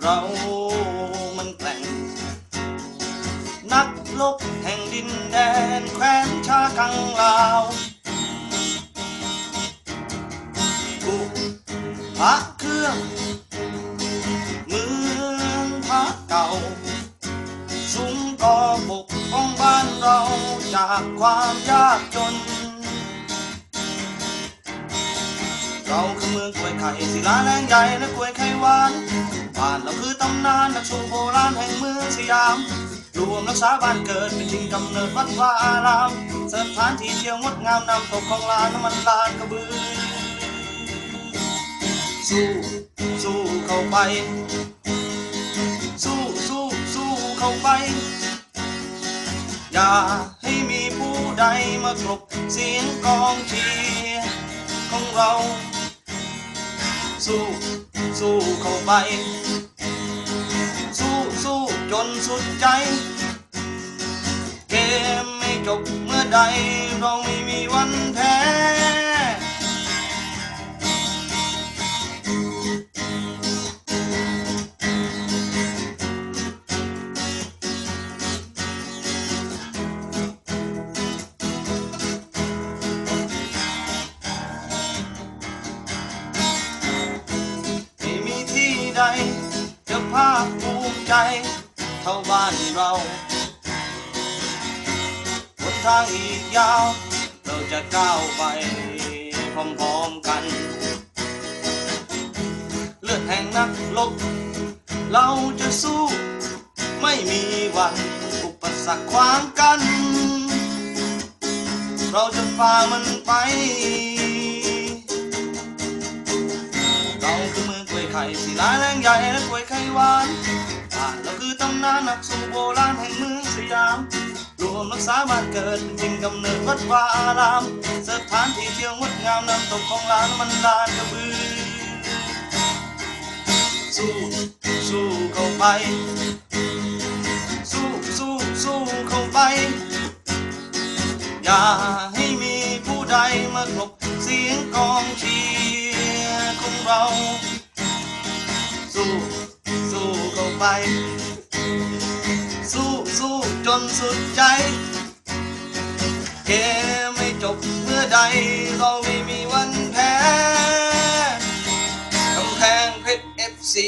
เรามันแกร่ง นักลบแห่งดินแดนแคว้นชากังลาวถูกพระเครื่องเมืองพระเก่า ซุ้มก่อปกป้องบ้านเราจากความยากจน เราคือเมืองกล้วยไข่ศิลาแรงใหญ่และกล้วยไข่หวานบ้านเราคือตำนานนักสู้โบราณแห่งเมืองสยาม รวมรักษาบ้านเกิดเป็นถิ่นกำเนิดวัดวาอาราม สถานที่เที่ยวงดงามนำตกของลานน้ำมันลานกระบือ สู้สู้เข้าไป สู้สู้สู้เข้าไป อย่าให้มีผู้ใดมากรบเสียงกองเชียร์ของเรา สู้สู้เข้าไป สู้สู้จนสุดใจ เกมไม่จบเมื่อใดเราไม่มีวัน ใดจะภาคภูมิใจ เท่าบ้านเราบนทางอีกยาว เราจะก้าวไปพร้อมๆกัน เลือดแห่งนักลบ เราจะสู้ ไม่มีวันอุปสรรคขวางกัน เราจะฝ่ามันไป เมืองกล้วยไข่ศิลาแรงใหญ่และกล้วยไข่หวานบ้านเราคือตำนานนักสู้โบราณแห่งเมืองสยามรวมรักษาบ้านเกิดเป็นถิ่นกำเนิดวัดวาอารามสถานที่เที่ยวงดงามน้ำตกของลานมันลานกระบือสู้สู้เข้าไป สู้สู้สู้เข้าไป อย่าให้มีผู้ใดมากลบเสียงกองเชีย สู้สู้เข้าไป สู้สู้จนสุดใจเกมไม่จบเมื่อใด เราไม่มีวันแพ้กำแพงเพชรเอฟซี